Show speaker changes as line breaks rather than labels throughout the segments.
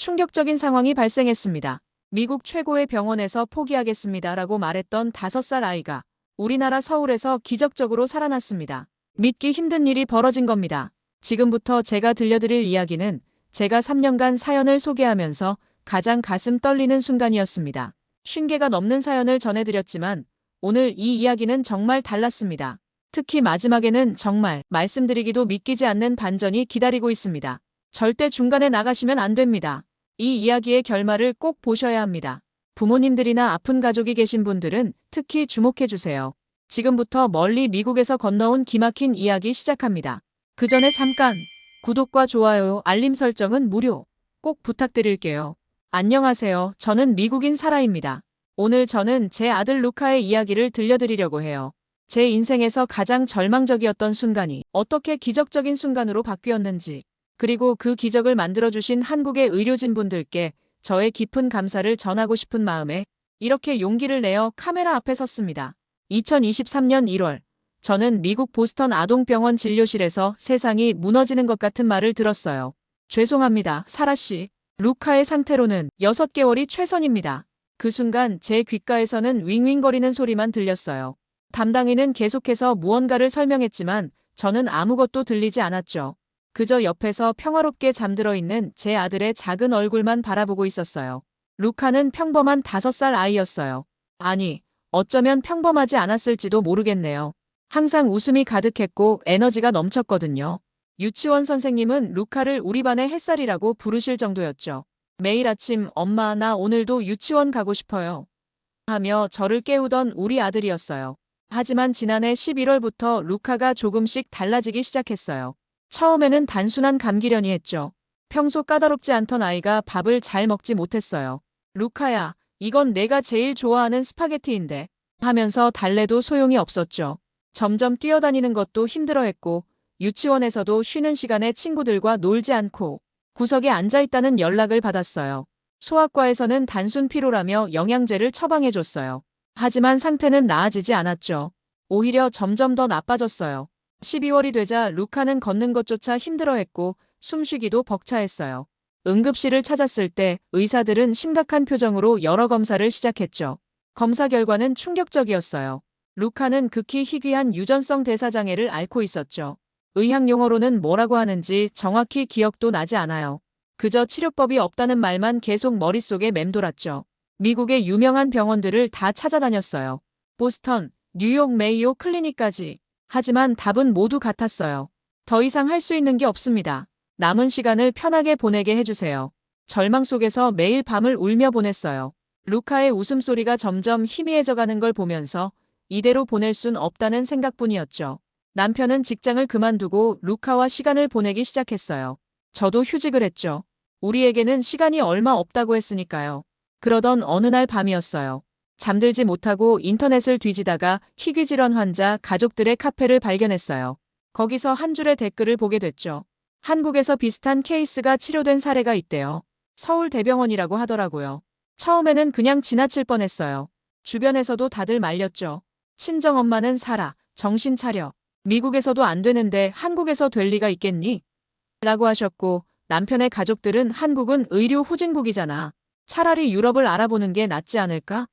충격적인 상황이 발생했습니다. 미국 최고의 병원에서 포기하겠습니다라고 말했던 5살 아이가 우리나라 서울에서 기적적으로 살아났습니다. 믿기 힘든 일이 벌어진 겁니다. 지금부터 제가 들려드릴 이야기는 제가 3년간 사연을 소개하면서 가장 가슴 떨리는 순간이었습니다. 50개가 넘는 사연을 전해드렸지만 오늘 이 이야기는 정말 달랐습니다. 특히 마지막에는 정말 말씀드리기도 믿기지 않는 반전이 기다리고 있습니다. 절대 중간에 나가시면 안 됩니다. 이 이야기의 결말을 꼭 보셔야 합니다. 부모님들이나 아픈 가족이 계신 분들은 특히 주목해 주세요. 지금부터 멀리 미국에서 건너온 기막힌 이야기 시작합니다. 그 전에 잠깐 구독과 좋아요, 알림 설정은 무료. 꼭 부탁드릴게요. 안녕하세요. 저는 미국인 사라입니다. 오늘 저는 제 아들 루카의 이야기를 들려드리려고 해요. 제 인생에서 가장 절망적이었던 순간이 어떻게 기적적인 순간으로 바뀌었는지, 그리고 그 기적을 만들어주신 한국의 의료진 분들께 저의 깊은 감사를 전하고 싶은 마음에 이렇게 용기를 내어 카메라 앞에 섰습니다. 2023년 1월, 저는 미국 보스턴 아동병원 진료실에서 세상이 무너지는 것 같은 말을 들었어요. 죄송합니다, 사라씨. 루카의 상태로는 6개월이 최선입니다. 그 순간 제 귓가에서는 윙윙거리는 소리만 들렸어요. 담당인은 계속해서 무언가를 설명했지만 저는 아무것도 들리지 않았죠. 그저 옆에서 평화롭게 잠들어 있는 제 아들의 작은 얼굴만 바라보고 있었어요. 루카는 평범한 5살 아이였어요. 아니, 어쩌면 평범하지 않았을지도 모르겠네요. 항상 웃음이 가득했고 에너지가 넘쳤거든요. 유치원 선생님은 루카를 우리 반의 햇살이라고 부르실 정도였죠. 매일 아침 엄마 나 오늘도 유치원 가고 싶어요. 하며 저를 깨우던 우리 아들이었어요. 하지만 지난해 11월부터 루카가 조금씩 달라지기 시작했어요. 처음에는 단순한 감기련이 했죠. 평소 까다롭지 않던 아이가 밥을 잘 먹지 못했어요. 루카야, 이건 내가 제일 좋아하는 스파게티인데. 하면서 달래도 소용이 없었죠. 점점 뛰어다니는 것도 힘들어했고, 유치원에서도 쉬는 시간에 친구들과 놀지 않고, 구석에 앉아있다는 연락을 받았어요. 소아과에서는 단순 피로라며 영양제를 처방해줬어요. 하지만 상태는 나아지지 않았죠. 오히려 점점 더 나빠졌어요. 12월이 되자 루카는 걷는 것조차 힘들어했고 숨쉬기도 벅차했어요. 응급실을 찾았을 때 의사들은 심각한 표정으로 여러 검사를 시작했죠. 검사 결과는 충격적이었어요. 루카는 극히 희귀한 유전성 대사장애를 앓고 있었죠. 의학 용어로는 뭐라고 하는지 정확히 기억도 나지 않아요. 그저 치료법이 없다는 말만 계속 머릿속에 맴돌았죠. 미국의 유명한 병원들을 다 찾아다녔어요. 보스턴, 뉴욕 메이오 클리닉까지. 하지만 답은 모두 같았어요. 더 이상 할 수 있는 게 없습니다. 남은 시간을 편하게 보내게 해주세요. 절망 속에서 매일 밤을 울며 보냈어요. 루카의 웃음소리가 점점 희미해져 가는 걸 보면서 이대로 보낼 순 없다는 생각뿐이었죠. 남편은 직장을 그만두고 루카와 시간을 보내기 시작했어요. 저도 휴직을 했죠. 우리에게는 시간이 얼마 없다고 했으니까요. 그러던 어느 날 밤이었어요. 잠들지 못하고 인터넷을 뒤지다가 희귀질환 환자 가족들의 카페를 발견했어요. 거기서 한 줄의 댓글을 보게 됐죠. 한국에서 비슷한 케이스가 치료된 사례가 있대요. 서울대병원이라고 하더라고요. 처음에는 그냥 지나칠 뻔했어요. 주변에서도 다들 말렸죠. 친정엄마는 살아, 정신 차려. 미국에서도 안 되는데 한국에서 될 리가 있겠니? 라고 하셨고 남편의 가족들은 한국은 의료 후진국이잖아. 차라리 유럽을 알아보는 게 낫지 않을까?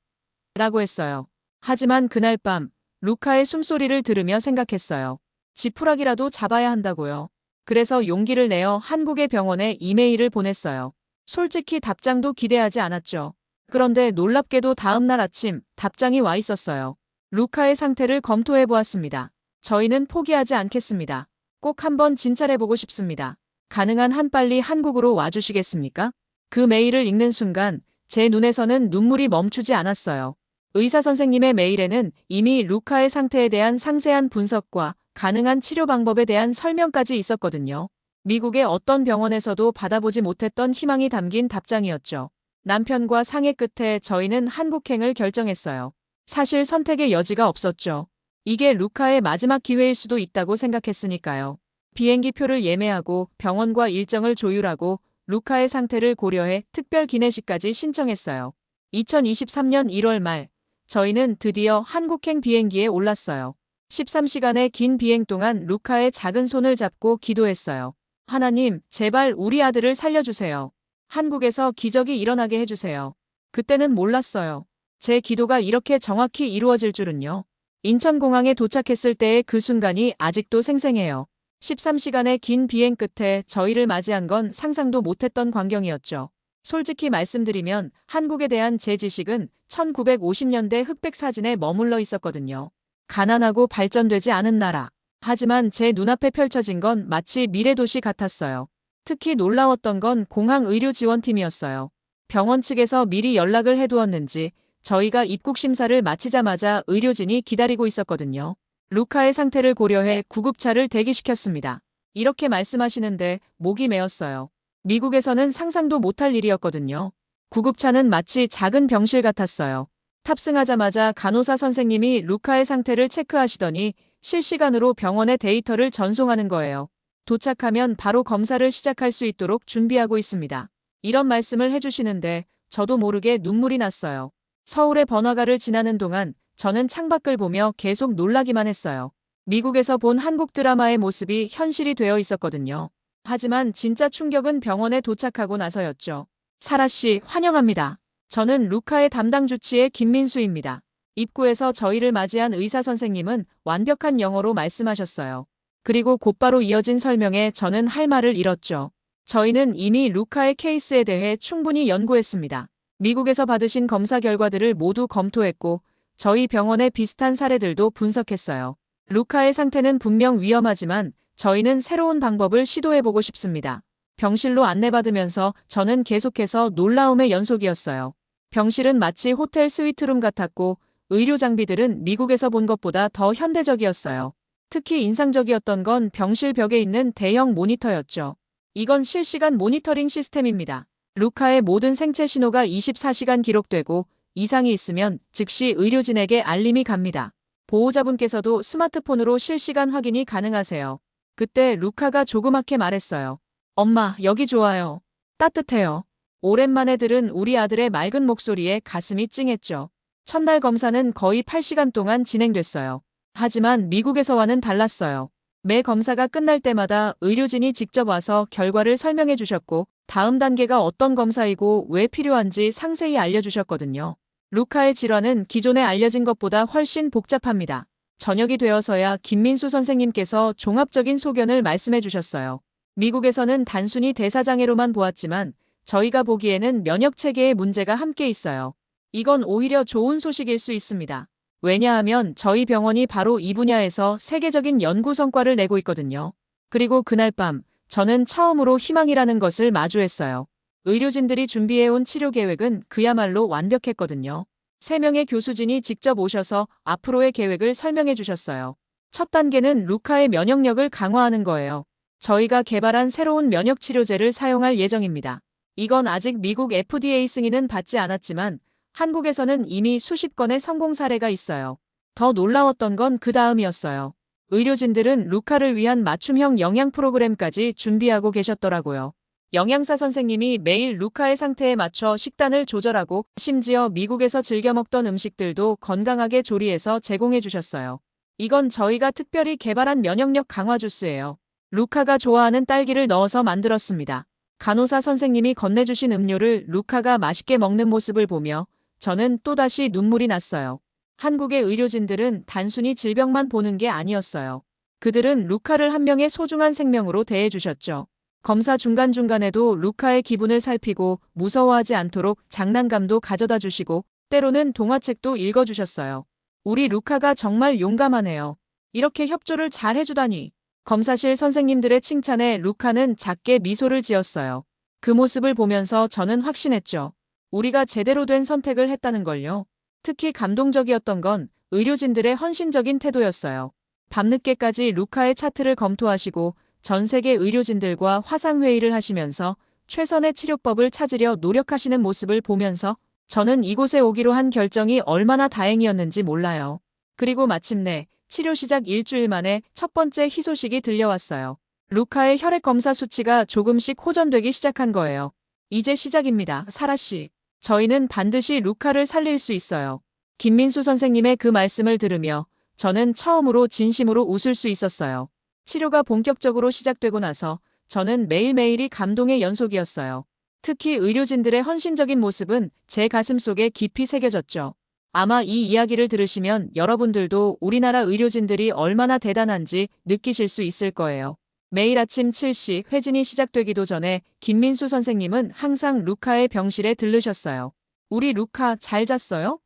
라고 했어요. 하지만 그날 밤 루카의 숨소리를 들으며 생각했어요. 지푸라기라도 잡아야 한다고요. 그래서 용기를 내어 한국의 병원에 이메일을 보냈어요. 솔직히 답장도 기대하지 않았죠. 그런데 놀랍게도 다음날 아침 답장이 와 있었어요. 루카의 상태를 검토해 보았습니다. 저희는 포기하지 않겠습니다. 꼭 한번 진찰해보고 싶습니다. 가능한 한 빨리 한국으로 와주시겠습니까? 그 메일을 읽는 순간 제 눈에서는 눈물이 멈추지 않았어요. 의사 선생님의 메일에는 이미 루카의 상태에 대한 상세한 분석과 가능한 치료 방법에 대한 설명까지 있었거든요. 미국의 어떤 병원에서도 받아보지 못했던 희망이 담긴 답장이었죠. 남편과 상의 끝에 저희는 한국행을 결정했어요. 사실 선택의 여지가 없었죠. 이게 루카의 마지막 기회일 수도 있다고 생각했으니까요. 비행기 표를 예매하고 병원과 일정을 조율하고 루카의 상태를 고려해 특별 기내식까지 신청했어요. 2023년 1월 말 저희는 드디어 한국행 비행기에 올랐어요. 13시간의 긴 비행 동안 루카의 작은 손을 잡고 기도했어요. 하나님, 제발 우리 아들을 살려주세요. 한국에서 기적이 일어나게 해주세요. 그때는 몰랐어요. 제 기도가 이렇게 정확히 이루어질 줄은요. 인천공항에 도착했을 때의 그 순간이 아직도 생생해요. 13시간의 긴 비행 끝에 저희를 맞이한 건 상상도 못했던 광경이었죠. 솔직히 말씀드리면 한국에 대한 제 지식은 1950년대 흑백 사진에 머물러 있었거든요. 가난하고 발전되지 않은 나라. 하지만 제 눈앞에 펼쳐진 건 마치 미래도시 같았어요. 특히 놀라웠던 건 공항 의료 지원팀이었어요. 병원 측에서 미리 연락을 해두었는지 저희가 입국 심사를 마치자마자 의료진이 기다리고 있었거든요. 루카의 상태를 고려해 구급차를 대기시켰습니다. 이렇게 말씀하시는데 목이 메었어요. 미국에서는 상상도 못할 일이었거든요. 구급차는 마치 작은 병실 같았어요. 탑승하자마자 간호사 선생님이 루카의 상태를 체크하시더니 실시간으로 병원의 데이터를 전송하는 거예요. 도착하면 바로 검사를 시작할 수 있도록 준비하고 있습니다. 이런 말씀을 해주시는데 저도 모르게 눈물이 났어요. 서울의 번화가를 지나는 동안 저는 창밖을 보며 계속 놀라기만 했어요. 미국에서 본 한국 드라마의 모습이 현실이 되어 있었거든요. 하지만 진짜 충격은 병원에 도착하고 나서였죠. 사라 씨, 환영합니다. 저는 루카의 담당 주치의 김민수입니다. 입구에서 저희를 맞이한 의사 선생님은 완벽한 영어로 말씀하셨어요. 그리고 곧바로 이어진 설명에 저는 할 말을 잃었죠. 저희는 이미 루카의 케이스에 대해 충분히 연구했습니다. 미국에서 받으신 검사 결과들을 모두 검토했고 저희 병원의 비슷한 사례들도 분석했어요. 루카의 상태는 분명 위험하지만 저희는 새로운 방법을 시도해보고 싶습니다. 병실로 안내받으면서 저는 계속해서 놀라움의 연속이었어요. 병실은 마치 호텔 스위트룸 같았고 의료 장비들은 미국에서 본 것보다 더 현대적이었어요. 특히 인상적이었던 건 병실 벽에 있는 대형 모니터였죠. 이건 실시간 모니터링 시스템입니다. 루카의 모든 생체 신호가 24시간 기록되고 이상이 있으면 즉시 의료진에게 알림이 갑니다. 보호자분께서도 스마트폰으로 실시간 확인이 가능하세요. 그때 루카가 조그맣게 말했어요. 엄마, 여기 좋아요. 따뜻해요. 오랜만에 들은 우리 아들의 맑은 목소리에 가슴이 찡했죠. 첫날 검사는 거의 8시간 동안 진행됐어요. 하지만 미국에서와는 달랐어요. 매 검사가 끝날 때마다 의료진이 직접 와서 결과를 설명해 주셨고 다음 단계가 어떤 검사이고 왜 필요한지 상세히 알려주셨거든요. 루카의 질환은 기존에 알려진 것보다 훨씬 복잡합니다. 저녁이 되어서야 김민수 선생님께서 종합적인 소견을 말씀해 주셨어요. 미국에서는 단순히 대사장애로만 보았지만 저희가 보기에는 면역 체계에 문제가 함께 있어요. 이건 오히려 좋은 소식일 수 있습니다. 왜냐하면 저희 병원이 바로 이 분야에서 세계적인 연구 성과를 내고 있거든요. 그리고 그날 밤 저는 처음으로 희망이라는 것을 마주했어요. 의료진들이 준비해온 치료 계획은 그야말로 완벽했거든요. 세 명의 교수진이 직접 오셔서 앞으로의 계획을 설명해 주셨어요. 첫 단계는 루카의 면역력을 강화하는 거예요. 저희가 개발한 새로운 면역 치료제를 사용할 예정입니다. 이건 아직 미국 FDA 승인은 받지 않았지만 한국에서는 이미 수십 건의 성공 사례가 있어요. 더 놀라웠던 건 그 다음이었어요. 의료진들은 루카를 위한 맞춤형 영양 프로그램까지 준비하고 계셨더라고요. 영양사 선생님이 매일 루카의 상태에 맞춰 식단을 조절하고 심지어 미국에서 즐겨 먹던 음식들도 건강하게 조리해서 제공해 주셨어요. 이건 저희가 특별히 개발한 면역력 강화 주스예요. 루카가 좋아하는 딸기를 넣어서 만들었습니다. 간호사 선생님이 건네주신 음료를 루카가 맛있게 먹는 모습을 보며 저는 또다시 눈물이 났어요. 한국의 의료진들은 단순히 질병만 보는 게 아니었어요. 그들은 루카를 한 명의 소중한 생명으로 대해주셨죠. 검사 중간중간에도 루카의 기분을 살피고 무서워하지 않도록 장난감도 가져다 주시고 때로는 동화책도 읽어주셨어요. 우리 루카가 정말 용감하네요. 이렇게 협조를 잘 해주다니. 검사실 선생님들의 칭찬에 루카는 작게 미소를 지었어요. 그 모습을 보면서 저는 확신했죠. 우리가 제대로 된 선택을 했다는 걸요. 특히 감동적이었던 건 의료진들의 헌신적인 태도였어요. 밤늦게까지 루카의 차트를 검토하시고 전 세계 의료진들과 화상회의를 하시면서 최선의 치료법을 찾으려 노력하시는 모습을 보면서 저는 이곳에 오기로 한 결정이 얼마나 다행이었는지 몰라요. 그리고 마침내 치료 시작 일주일 만에 첫 번째 희소식이 들려왔어요. 루카의 혈액 검사 수치가 조금씩 호전되기 시작한 거예요. 이제 시작입니다, 사라 씨. 저희는 반드시 루카를 살릴 수 있어요. 김민수 선생님의 그 말씀을 들으며 저는 처음으로 진심으로 웃을 수 있었어요. 치료가 본격적으로 시작되고 나서 저는 매일매일이 감동의 연속이었어요. 특히 의료진들의 헌신적인 모습은 제 가슴 속에 깊이 새겨졌죠. 아마 이 이야기를 들으시면 여러분들도 우리나라 의료진들이 얼마나 대단한지 느끼실 수 있을 거예요. 매일 아침 7시 회진이 시작되기도 전에 김민수 선생님은 항상 루카의 병실에 들르셨어요. 우리 루카 잘 잤어요?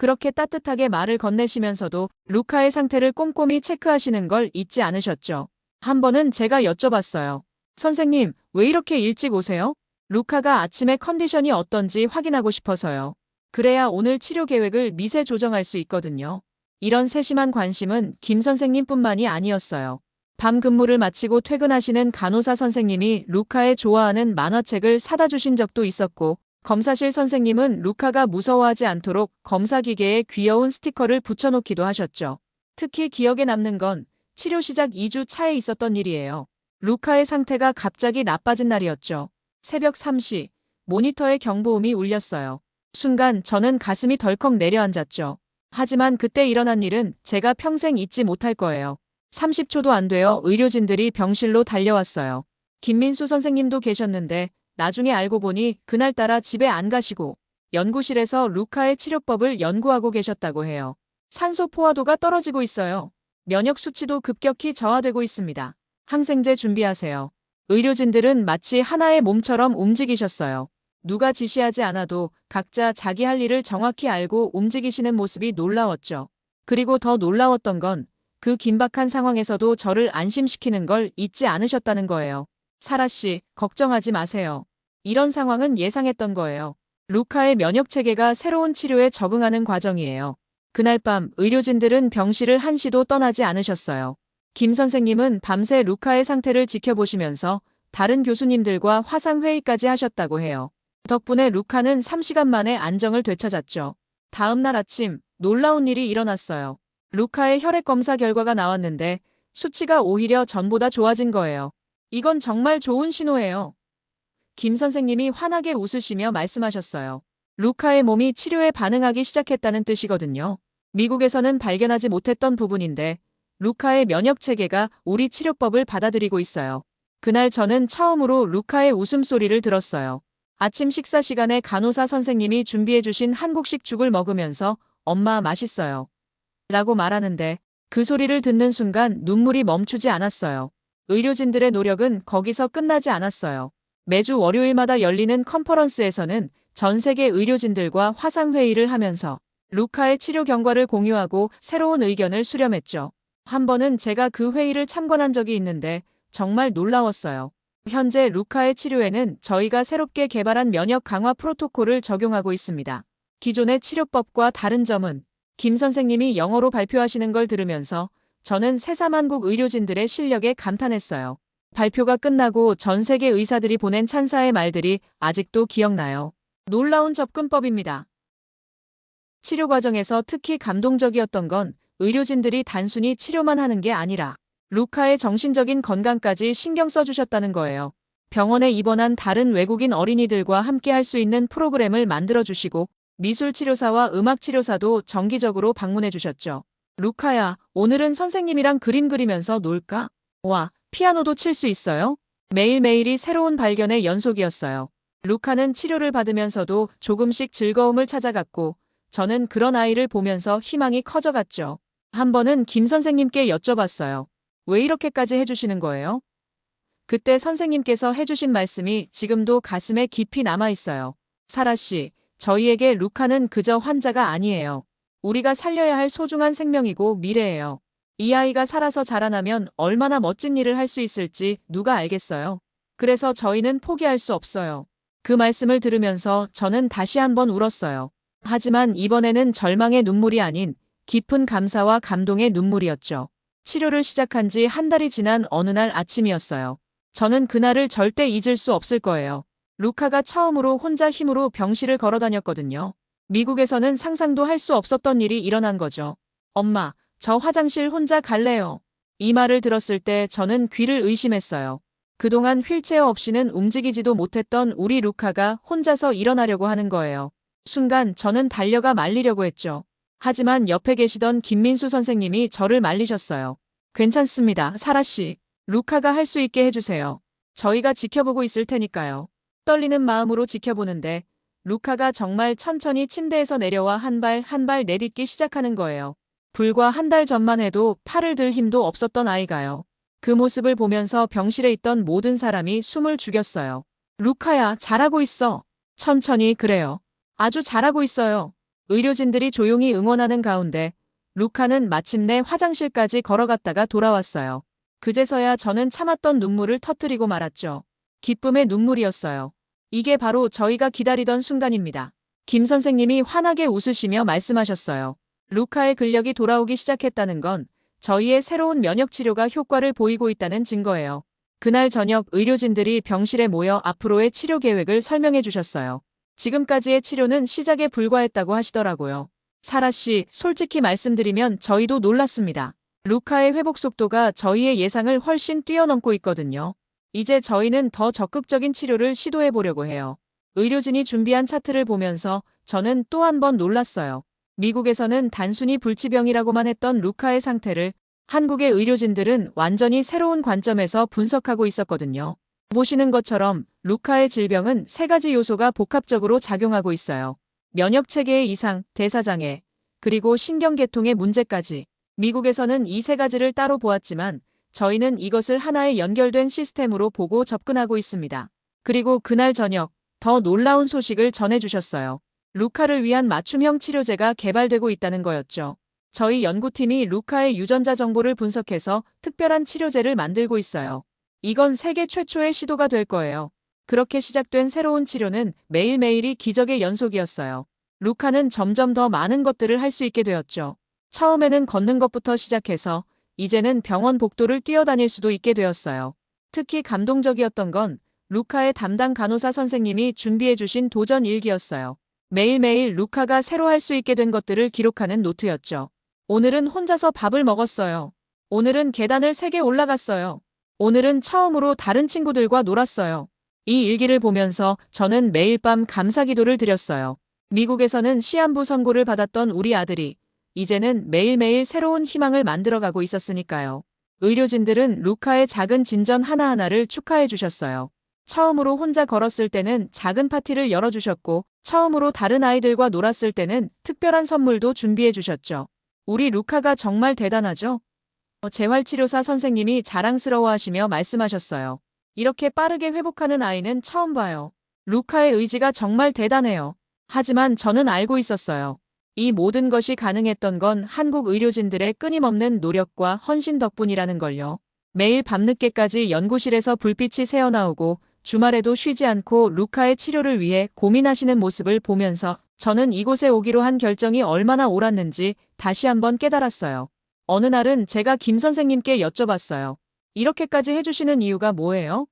그렇게 따뜻하게 말을 건네시면서도 루카의 상태를 꼼꼼히 체크하시는 걸 잊지 않으셨죠. 한 번은 제가 여쭤봤어요. 선생님, 왜 이렇게 일찍 오세요? 루카가 아침에 컨디션이 어떤지 확인하고 싶어서요. 그래야 오늘 치료 계획을 미세 조정할 수 있거든요. 이런 세심한 관심은 김 선생님뿐만이 아니었어요. 밤 근무를 마치고 퇴근하시는 간호사 선생님이 루카의 좋아하는 만화책을 사다 주신 적도 있었고, 검사실 선생님은 루카가 무서워하지 않도록 검사 기계에 귀여운 스티커를 붙여놓기도 하셨죠. 특히 기억에 남는 건 치료 시작 2주 차에 있었던 일이에요. 루카의 상태가 갑자기 나빠진 날이었죠. 새벽 3시, 모니터에 경보음이 울렸어요. 순간 저는 가슴이 덜컥 내려앉았죠. 하지만 그때 일어난 일은 제가 평생 잊지 못할 거예요. 30초도 안 되어 의료진들이 병실로 달려왔어요. 김민수 선생님도 계셨는데 나중에 알고 보니 그날따라 집에 안 가시고 연구실에서 루카의 치료법을 연구하고 계셨다고 해요. 산소 포화도가 떨어지고 있어요. 면역 수치도 급격히 저하되고 있습니다. 항생제 준비하세요. 의료진들은 마치 하나의 몸처럼 움직이셨어요. 누가 지시하지 않아도 각자 자기 할 일을 정확히 알고 움직이시는 모습이 놀라웠죠. 그리고 더 놀라웠던 건 그 긴박한 상황에서도 저를 안심시키는 걸 잊지 않으셨다는 거예요. 사라 씨, 걱정하지 마세요. 이런 상황은 예상했던 거예요. 루카의 면역 체계가 새로운 치료에 적응하는 과정이에요. 그날 밤 의료진들은 병실을 한시도 떠나지 않으셨어요. 김 선생님은 밤새 루카의 상태를 지켜보시면서 다른 교수님들과 화상회의까지 하셨다고 해요. 덕분에 루카는 3시간 만에 안정을 되찾았죠. 다음 날 아침 놀라운 일이 일어났어요. 루카의 혈액 검사 결과가 나왔는데 수치가 오히려 전보다 좋아진 거예요. 이건 정말 좋은 신호예요. 김 선생님이 환하게 웃으시며 말씀하셨어요. 루카의 몸이 치료에 반응하기 시작했다는 뜻이거든요. 미국에서는 발견하지 못했던 부분인데 루카의 면역 체계가 우리 치료법을 받아들이고 있어요. 그날 저는 처음으로 루카의 웃음소리를 들었어요. 아침 식사 시간에 간호사 선생님이 준비해주신 한국식 죽을 먹으면서 엄마 맛있어요. 라고 말하는데 그 소리를 듣는 순간 눈물이 멈추지 않았어요. 의료진들의 노력은 거기서 끝나지 않았어요. 매주 월요일마다 열리는 컨퍼런스에서는 전 세계 의료진들과 화상회의를 하면서 루카의 치료 경과를 공유하고 새로운 의견을 수렴했죠. 한 번은 제가 그 회의를 참관한 적이 있는데 정말 놀라웠어요. 현재 루카의 치료에는 저희가 새롭게 개발한 면역 강화 프로토콜을 적용하고 있습니다. 기존의 치료법과 다른 점은 김 선생님이 영어로 발표하시는 걸 들으면서 저는 새사만국 의료진들의 실력에 감탄했어요. 발표가 끝나고 전 세계 의사들이 보낸 찬사의 말들이 아직도 기억나요. 놀라운 접근법입니다. 치료 과정에서 특히 감동적이었던 건 의료진들이 단순히 치료만 하는 게 아니라 루카의 정신적인 건강까지 신경 써주셨다는 거예요. 병원에 입원한 다른 외국인 어린이들과 함께 할 수 있는 프로그램을 만들어주시고 미술치료사와 음악치료사도 정기적으로 방문해 주셨죠. 루카야, 오늘은 선생님이랑 그림 그리면서 놀까? 와, 피아노도 칠 수 있어요? 매일매일이 새로운 발견의 연속이었어요. 루카는 치료를 받으면서도 조금씩 즐거움을 찾아갔고, 저는 그런 아이를 보면서 희망이 커져갔죠. 한 번은 김 선생님께 여쭤봤어요. 왜 이렇게까지 해주시는 거예요? 그때 선생님께서 해주신 말씀이 지금도 가슴에 깊이 남아있어요. 사라 씨, 저희에게 루카는 그저 환자가 아니에요. 우리가 살려야 할 소중한 생명이고 미래예요. 이 아이가 살아서 자라나면 얼마나 멋진 일을 할 수 있을지 누가 알겠어요. 그래서 저희는 포기할 수 없어요. 그 말씀을 들으면서 저는 다시 한번 울었어요. 하지만 이번에는 절망의 눈물이 아닌 깊은 감사와 감동의 눈물이었죠. 치료를 시작한 지 한 달이 지난 어느 날 아침이었어요. 저는 그날을 절대 잊을 수 없을 거예요. 루카가 처음으로 혼자 힘으로 병실을 걸어 다녔거든요. 미국에서는 상상도 할 수 없었던 일이 일어난 거죠. 엄마, 저 화장실 혼자 갈래요. 이 말을 들었을 때 저는 귀를 의심했어요. 그동안 휠체어 없이는 움직이지도 못했던 우리 루카가 혼자서 일어나려고 하는 거예요. 순간 저는 달려가 말리려고 했죠. 하지만 옆에 계시던 김민수 선생님이 저를 말리셨어요. 괜찮습니다, 사라 씨. 루카가 할 수 있게 해주세요. 저희가 지켜보고 있을 테니까요. 떨리는 마음으로 지켜보는데 루카가 정말 천천히 침대에서 내려와 한 발 한발 내딛기 시작하는 거예요. 불과 한 달 전만 해도 팔을 들 힘도 없었던 아이가요. 그 모습을 보면서 병실에 있던 모든 사람이 숨을 죽였어요. 루카야, 잘하고 있어. 천천히 그래요. 아주 잘하고 있어요. 의료진들이 조용히 응원하는 가운데 루카는 마침내 화장실까지 걸어갔다가 돌아왔어요. 그제서야 저는 참았던 눈물을 터뜨리고 말았죠. 기쁨의 눈물이었어요. 이게 바로 저희가 기다리던 순간입니다. 김 선생님이 환하게 웃으시며 말씀하셨어요. 루카의 근력이 돌아오기 시작했다는 건 저희의 새로운 면역 치료가 효과를 보이고 있다는 증거예요. 그날 저녁 의료진들이 병실에 모여 앞으로의 치료 계획을 설명해 주셨어요. 지금까지의 치료는 시작에 불과했다고 하시더라고요. 사라 씨, 솔직히 말씀드리면 저희도 놀랐습니다. 루카의 회복 속도가 저희의 예상을 훨씬 뛰어넘고 있거든요. 이제 저희는 더 적극적인 치료를 시도해 보려고 해요. 의료진이 준비한 차트를 보면서 저는 또 한 번 놀랐어요. 미국에서는 단순히 불치병이라고만 했던 루카의 상태를 한국의 의료진들은 완전히 새로운 관점에서 분석하고 있었거든요. 보시는 것처럼 루카의 질병은 세 가지 요소가 복합적으로 작용하고 있어요. 면역 체계의 이상, 대사장애, 그리고 신경계통의 문제까지. 미국에서는 이 세 가지를 따로 보았지만 저희는 이것을 하나의 연결된 시스템으로 보고 접근하고 있습니다. 그리고 그날 저녁 더 놀라운 소식을 전해주셨어요. 루카를 위한 맞춤형 치료제가 개발되고 있다는 거였죠. 저희 연구팀이 루카의 유전자 정보를 분석해서 특별한 치료제를 만들고 있어요. 이건 세계 최초의 시도가 될 거예요. 그렇게 시작된 새로운 치료는 매일매일이 기적의 연속이었어요. 루카는 점점 더 많은 것들을 할 수 있게 되었죠. 처음에는 걷는 것부터 시작해서 이제는 병원 복도를 뛰어다닐 수도 있게 되었어요. 특히 감동적이었던 건 루카의 담당 간호사 선생님이 준비해 주신 도전 일기였어요. 매일매일 루카가 새로 할 수 있게 된 것들을 기록하는 노트였죠. 오늘은 혼자서 밥을 먹었어요. 오늘은 계단을 3개 올라갔어요. 오늘은 처음으로 다른 친구들과 놀았어요. 이 일기를 보면서 저는 매일 밤 감사 기도를 드렸어요. 미국에서는 시한부 선고를 받았던 우리 아들이 이제는 매일매일 새로운 희망을 만들어가고 있었으니까요. 의료진들은 루카의 작은 진전 하나하나를 축하해 주셨어요. 처음으로 혼자 걸었을 때는 작은 파티를 열어주셨고, 처음으로 다른 아이들과 놀았을 때는 특별한 선물도 준비해 주셨죠. 우리 루카가 정말 대단하죠? 어, 재활치료사 선생님이 자랑스러워하시며 말씀하셨어요. 이렇게 빠르게 회복하는 아이는 처음 봐요. 루카의 의지가 정말 대단해요. 하지만 저는 알고 있었어요. 이 모든 것이 가능했던 건 한국 의료진들의 끊임없는 노력과 헌신 덕분이라는 걸요. 매일 밤늦게까지 연구실에서 불빛이 새어나오고 주말에도 쉬지 않고 루카의 치료를 위해 고민하시는 모습을 보면서 저는 이곳에 오기로 한 결정이 얼마나 옳았는지 다시 한번 깨달았어요. 어느 날은 제가 김 선생님께 여쭤봤어요. 이렇게까지 해주시는 이유가 뭐예요?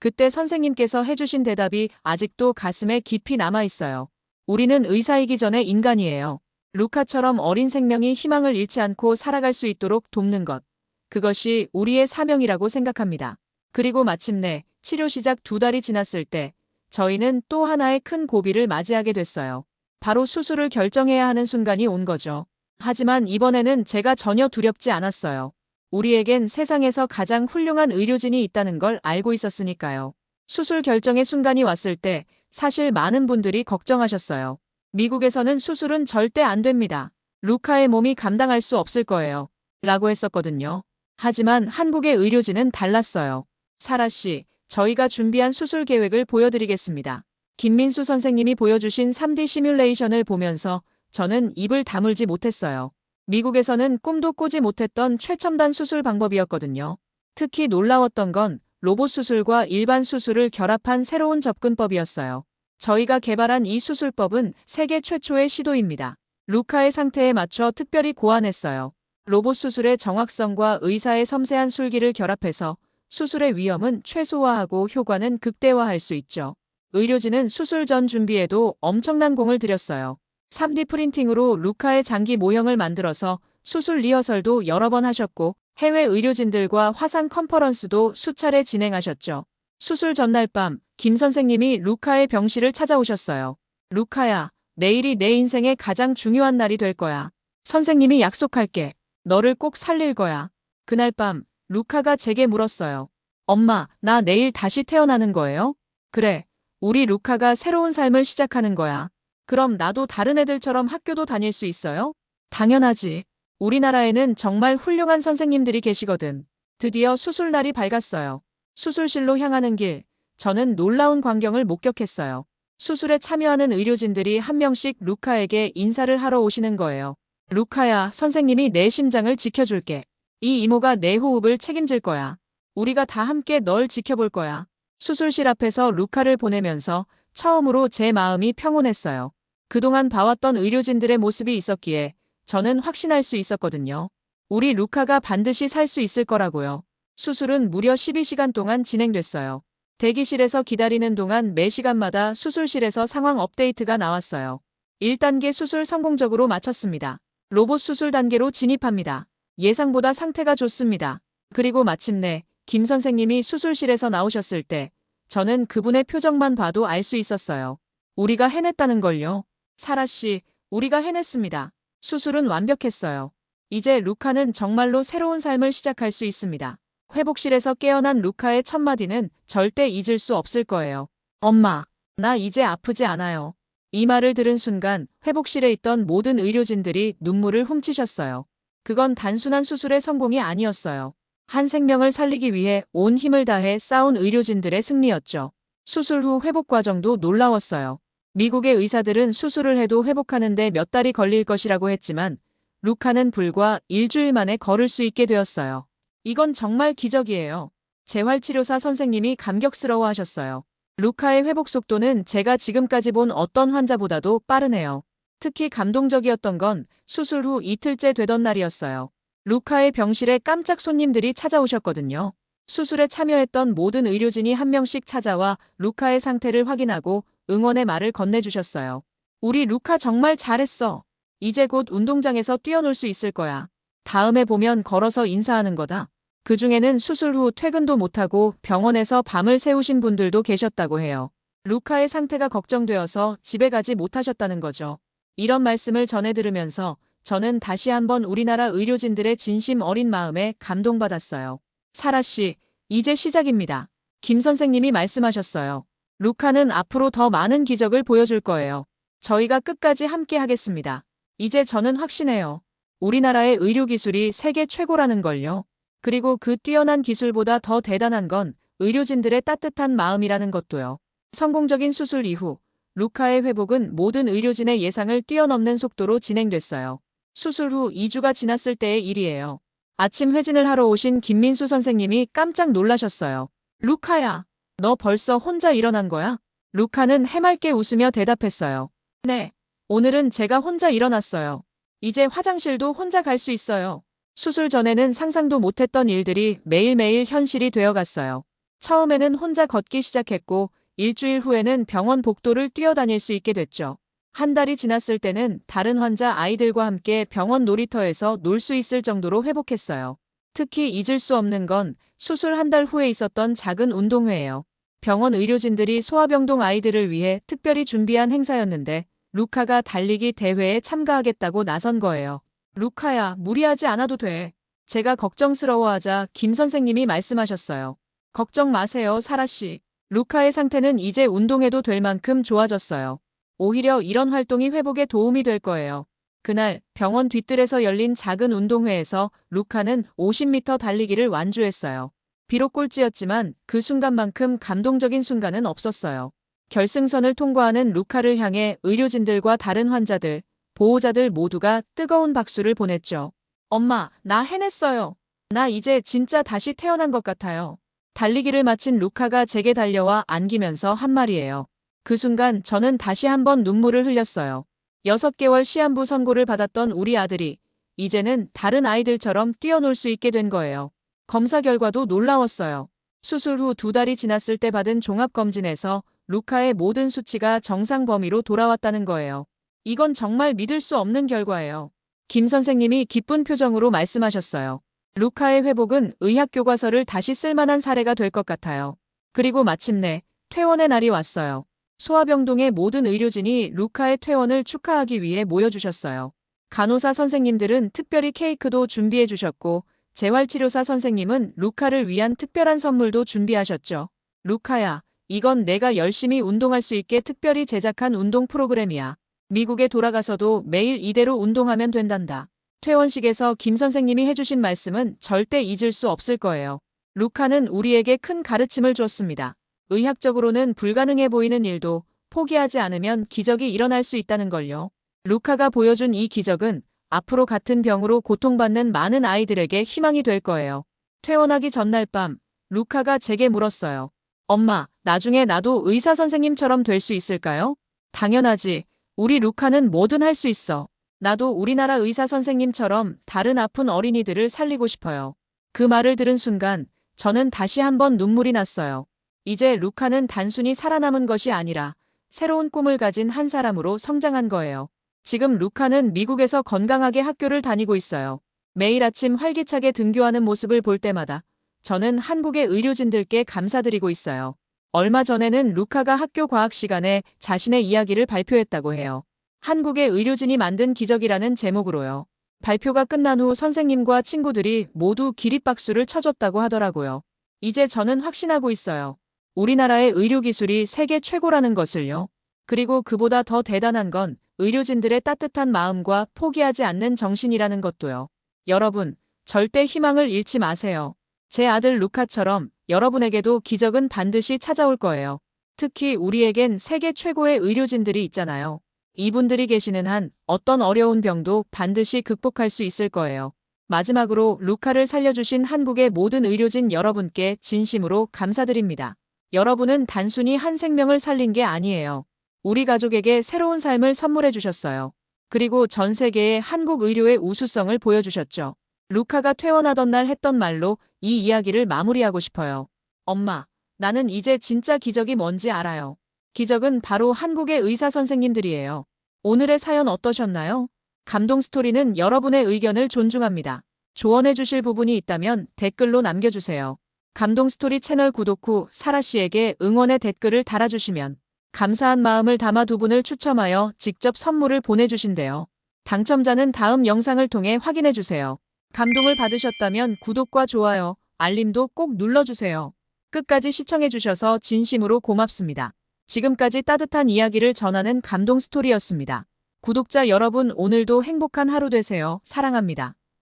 그때 선생님께서 해주신 대답이 아직도 가슴에 깊이 남아 있어요. 우리는 의사이기 전에 인간이에요. 루카처럼 어린 생명이 희망을 잃지 않고 살아갈 수 있도록 돕는 것. 그것이 우리의 사명이라고 생각합니다. 그리고 마침내 치료 시작 두 달이 지났을 때 저희는 또 하나의 큰 고비를 맞이하게 됐어요. 바로 수술을 결정해야 하는 순간이 온 거죠. 하지만 이번에는 제가 전혀 두렵지 않았어요. 우리에겐 세상에서 가장 훌륭한 의료진이 있다는 걸 알고 있었으니까요. 수술 결정의 순간이 왔을 때 사실 많은 분들이 걱정하셨어요. 미국에서는 수술은 절대 안 됩니다. 루카의 몸이 감당할 수 없을 거예요. 라고 했었거든요. 하지만 한국의 의료진은 달랐어요. 사라 씨, 저희가 준비한 수술 계획을 보여드리겠습니다. 김민수 선생님이 보여주신 3D 시뮬레이션을 보면서 저는 입을 다물지 못했어요. 미국에서는 꿈도 꾸지 못했던 최첨단 수술 방법이었거든요. 특히 놀라웠던 건 로봇 수술과 일반 수술을 결합한 새로운 접근법이었어요. 저희가 개발한 이 수술법은 세계 최초의 시도입니다. 루카의 상태에 맞춰 특별히 고안했어요. 로봇 수술의 정확성과 의사의 섬세한 술기를 결합해서 수술의 위험은 최소화하고 효과는 극대화할 수 있죠. 의료진은 수술 전 준비에도 엄청난 공을 들였어요. 3D 프린팅으로 루카의 장기 모형을 만들어서 수술 리허설도 여러 번 하셨고 해외 의료진들과 화상 컨퍼런스도 수차례 진행하셨죠. 수술 전날 밤, 김 선생님이 루카의 병실을 찾아오셨어요. 루카야, 내일이 내 인생의 가장 중요한 날이 될 거야. 선생님이 약속할게. 너를 꼭 살릴 거야. 그날 밤, 루카가 제게 물었어요. 엄마, 나 내일 다시 태어나는 거예요? 그래. 우리 루카가 새로운 삶을 시작하는 거야. 그럼 나도 다른 애들처럼 학교도 다닐 수 있어요? 당연하지. 우리나라에는 정말 훌륭한 선생님들이 계시거든. 드디어 수술날이 밝았어요. 수술실로 향하는 길, 저는 놀라운 광경을 목격했어요. 수술에 참여하는 의료진들이 한 명씩 루카에게 인사를 하러 오시는 거예요. 루카야, 선생님이 내 심장을 지켜줄게. 이 이모가 내 호흡을 책임질 거야. 우리가 다 함께 널 지켜볼 거야. 수술실 앞에서 루카를 보내면서 처음으로 제 마음이 평온했어요. 그동안 봐왔던 의료진들의 모습이 있었기에 저는 확신할 수 있었거든요. 우리 루카가 반드시 살 수 있을 거라고요. 수술은 무려 12시간 동안 진행됐어요. 대기실에서 기다리는 동안 매 시간마다 수술실에서 상황 업데이트가 나왔어요. 1단계 수술 성공적으로 마쳤습니다. 로봇 수술 단계로 진입합니다. 예상보다 상태가 좋습니다. 그리고 마침내 김 선생님이 수술실에서 나오셨을 때 저는 그분의 표정만 봐도 알 수 있었어요. 우리가 해냈다는 걸요. 사라 씨, 우리가 해냈습니다. 수술은 완벽했어요. 이제 루카는 정말로 새로운 삶을 시작할 수 있습니다. 회복실에서 깨어난 루카의 첫 마디는 절대 잊을 수 없을 거예요. 엄마, 나 이제 아프지 않아요. 이 말을 들은 순간 회복실에 있던 모든 의료진들이 눈물을 훔치셨어요. 그건 단순한 수술의 성공이 아니었어요. 한 생명을 살리기 위해 온 힘을 다해 싸운 의료진들의 승리였죠. 수술 후 회복 과정도 놀라웠어요. 미국의 의사들은 수술을 해도 회복하는데 몇 달이 걸릴 것이라고 했지만 루카는 불과 일주일 만에 걸을 수 있게 되었어요. 이건 정말 기적이에요. 재활치료사 선생님이 감격스러워 하셨어요. 루카의 회복 속도는 제가 지금까지 본 어떤 환자보다도 빠르네요. 특히 감동적이었던 건 수술 후 이틀째 되던 날이었어요. 루카의 병실에 깜짝 손님들이 찾아오셨거든요. 수술에 참여했던 모든 의료진이 한 명씩 찾아와 루카의 상태를 확인하고 응원의 말을 건네주셨어요. 우리 루카 정말 잘했어. 이제 곧 운동장에서 뛰어놀 수 있을 거야. 다음에 보면 걸어서 인사하는 거다. 그 중에는 수술 후 퇴근도 못하고 병원에서 밤을 새우신 분들도 계셨다고 해요. 루카의 상태가 걱정되어서 집에 가지 못하셨다는 거죠. 이런 말씀을 전해 들으면서 저는 다시 한번 우리나라 의료진들의 진심 어린 마음에 감동받았어요. 사라 씨, 이제 시작입니다. 김 선생님이 말씀하셨어요. 루카는 앞으로 더 많은 기적을 보여줄 거예요. 저희가 끝까지 함께 하겠습니다. 이제 저는 확신해요. 우리나라의 의료기술이 세계 최고라는 걸요. 그리고 그 뛰어난 기술보다 더 대단한 건 의료진들의 따뜻한 마음이라는 것도요. 성공적인 수술 이후 루카의 회복은 모든 의료진의 예상을 뛰어넘는 속도로 진행됐어요. 수술 후 2주가 지났을 때의 일이에요. 아침 회진을 하러 오신 김민수 선생님이 깜짝 놀라셨어요. 루카야, 너 벌써 혼자 일어난 거야? 루카는 해맑게 웃으며 대답했어요. 네, 오늘은 제가 혼자 일어났어요. 이제 화장실도 혼자 갈 수 있어요. 수술 전에는 상상도 못했던 일들이 매일매일 현실이 되어갔어요. 처음에는 혼자 걷기 시작했고 일주일 후에는 병원 복도를 뛰어다닐 수 있게 됐죠. 한 달이 지났을 때는 다른 환자 아이들과 함께 병원 놀이터에서 놀 수 있을 정도로 회복했어요. 특히 잊을 수 없는 건 수술 한 달 후에 있었던 작은 운동회예요. 병원 의료진들이 소아병동 아이들을 위해 특별히 준비한 행사였는데 루카가 달리기 대회에 참가하겠다고 나선 거예요. 루카야, 무리하지 않아도 돼. 제가 걱정스러워하자 김 선생님이 말씀하셨어요. 걱정 마세요, 사라 씨. 루카의 상태는 이제 운동해도 될 만큼 좋아졌어요. 오히려 이런 활동이 회복에 도움이 될 거예요. 그날 병원 뒤뜰에서 열린 작은 운동회에서 루카는 50m 달리기를 완주했어요. 비록 꼴찌였지만 그 순간만큼 감동적인 순간은 없었어요. 결승선을 통과하는 루카를 향해 의료진들과 다른 환자들, 보호자들 모두가 뜨거운 박수를 보냈죠. 엄마, 나 해냈어요. 나 이제 진짜 다시 태어난 것 같아요. 달리기를 마친 루카가 제게 달려와 안기면서 한 말이에요. 그 순간 저는 다시 한번 눈물을 흘렸어요. 6개월 시한부 선고를 받았던 우리 아들이 이제는 다른 아이들처럼 뛰어놀 수 있게 된 거예요. 검사 결과도 놀라웠어요. 수술 후 두 달이 지났을 때 받은 종합검진에서 루카의 모든 수치가 정상 범위로 돌아왔다는 거예요. 이건 정말 믿을 수 없는 결과예요. 김 선생님이 기쁜 표정으로 말씀하셨어요. 루카의 회복은 의학 교과서를 다시 쓸만한 사례가 될 것 같아요. 그리고 마침내 퇴원의 날이 왔어요. 소아병동의 모든 의료진이 루카의 퇴원을 축하하기 위해 모여주셨어요. 간호사 선생님들은 특별히 케이크도 준비해 주셨고 재활치료사 선생님은 루카를 위한 특별한 선물도 준비하셨죠. 루카야, 이건 내가 열심히 운동할 수 있게 특별히 제작한 운동 프로그램이야. 미국에 돌아가서도 매일 이대로 운동하면 된단다. 퇴원식에서 김 선생님이 해주신 말씀은 절대 잊을 수 없을 거예요. 루카는 우리에게 큰 가르침을 줬습니다. 의학적으로는 불가능해 보이는 일도 포기하지 않으면 기적이 일어날 수 있다는 걸요. 루카가 보여준 이 기적은 앞으로 같은 병으로 고통받는 많은 아이들에게 희망이 될 거예요. 퇴원하기 전날 밤, 루카가 제게 물었어요. 엄마, 나중에 나도 의사 선생님처럼 될 수 있을까요? 당연하지. 우리 루카는 뭐든 할 수 있어. 나도 우리나라 의사 선생님처럼 다른 아픈 어린이들을 살리고 싶어요. 그 말을 들은 순간 저는 다시 한번 눈물이 났어요. 이제 루카는 단순히 살아남은 것이 아니라 새로운 꿈을 가진 한 사람으로 성장한 거예요. 지금 루카는 미국에서 건강하게 학교를 다니고 있어요. 매일 아침 활기차게 등교하는 모습을 볼 때마다 저는 한국의 의료진들께 감사드리고 있어요. 얼마 전에는 루카가 학교 과학 시간에 자신의 이야기를 발표했다고 해요. 한국의 의료진이 만든 기적이라는 제목으로요. 발표가 끝난 후 선생님과 친구들이 모두 기립박수를 쳐줬다고 하더라고요. 이제 저는 확신하고 있어요. 우리나라의 의료기술이 세계 최고라는 것을요. 그리고 그보다 더 대단한 건 의료진들의 따뜻한 마음과 포기하지 않는 정신이라는 것도요. 여러분, 절대 희망을 잃지 마세요. 제 아들 루카처럼 여러분에게도 기적은 반드시 찾아올 거예요. 특히 우리에겐 세계 최고의 의료진들이 있잖아요. 이분들이 계시는 한 어떤 어려운 병도 반드시 극복할 수 있을 거예요. 마지막으로 루카를 살려주신 한국의 모든 의료진 여러분께 진심으로 감사드립니다. 여러분은 단순히 한 생명을 살린 게 아니에요. 우리 가족에게 새로운 삶을 선물해 주셨어요. 그리고 전 세계에 한국 의료의 우수성을 보여주셨죠. 루카가 퇴원하던 날 했던 말로 이 이야기를 마무리하고 싶어요. 엄마, 나는 이제 진짜 기적이 뭔지 알아요. 기적은 바로 한국의 의사 선생님들이에요. 오늘의 사연 어떠셨나요? 감동 스토리는 여러분의 의견을 존중합니다. 조언해 주실 부분이 있다면 댓글로 남겨주세요. 감동 스토리 채널 구독 후 사라 씨에게 응원의 댓글을 달아주시면 감사한 마음을 담아 두 분을 추첨하여 직접 선물을 보내주신대요. 당첨자는 다음 영상을 통해 확인해 주세요. 감동을 받으셨다면 구독과 좋아요, 알림도 꼭 눌러주세요. 끝까지 시청해 주셔서 진심으로 고맙습니다. 지금까지 따뜻한 이야기를 전하는 감동 스토리였습니다. 구독자 여러분 오늘도 행복한 하루 되세요. 사랑합니다.